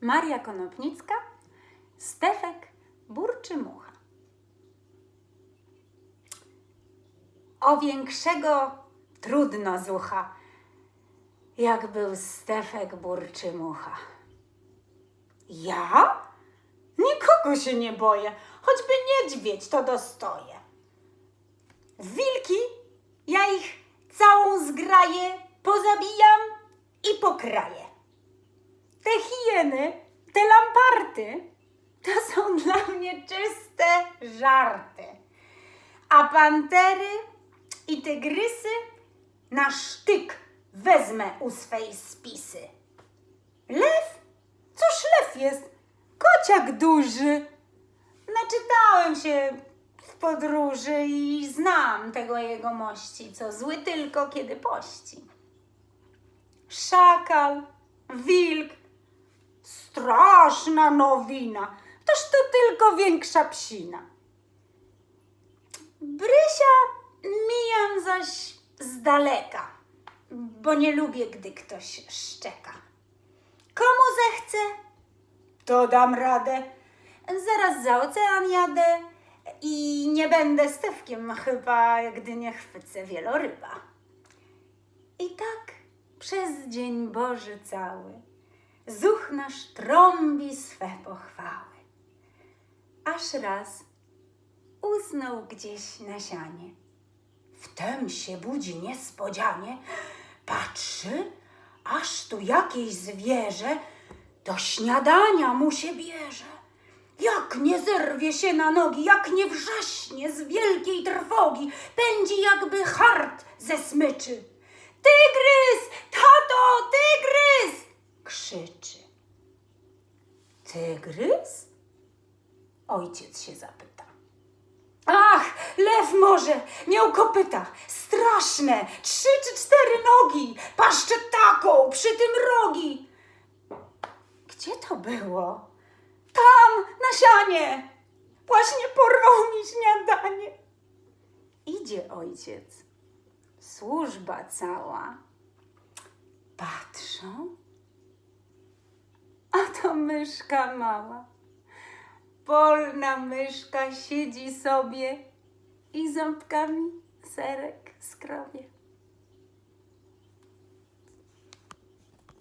Maria Konopnicka, Stefek Burczy Mucha. O większego trudno zucha, jak był Stefek Burczy Mucha. Ja? Nikogo się nie boję, choćby niedźwiedź to dostoję. Wilki, ja ich całą zgraję, pozabijam i pokraję. Te te lamparty, to są dla mnie czyste żarty. A pantery i tygrysy na sztyk wezmę u swej spisy. Lew? Cóż lew jest? Kociak duży. Naczytałem się w podróży i znam tego jego mości, co zły tylko kiedy pości. Szakal, wilk, straszna nowina, toż to tylko większa psina. Brysia mijam zaś z daleka, bo nie lubię, gdy ktoś szczeka. Komu zechce, to dam radę. Zaraz za ocean jadę i nie będę stewkiem chyba, gdy nie chwycę wieloryba. I tak przez dzień Boży cały zuch nasz trąbi swe pochwały. Aż raz usnął gdzieś na sianie. Wtem się budzi niespodzianie, patrzy, aż tu jakieś zwierzę do śniadania mu się bierze. Jak nie zerwie się na nogi, jak nie wrzaśnie z wielkiej trwogi, pędzi jakby hart ze smyczy. Tygrys! Tato, tygrys! krzyczy. Tygrys? Ojciec się zapyta. Ach, lew może, miał kopyta, straszne, trzy czy cztery nogi, paszczę taką, przy tym rogi. Gdzie to było? Tam, na sianie. Właśnie porwał mi śniadanie. Idzie ojciec, służba cała. Patrzą, to myszka mała. Polna myszka siedzi sobie i ząbkami serek skrobie.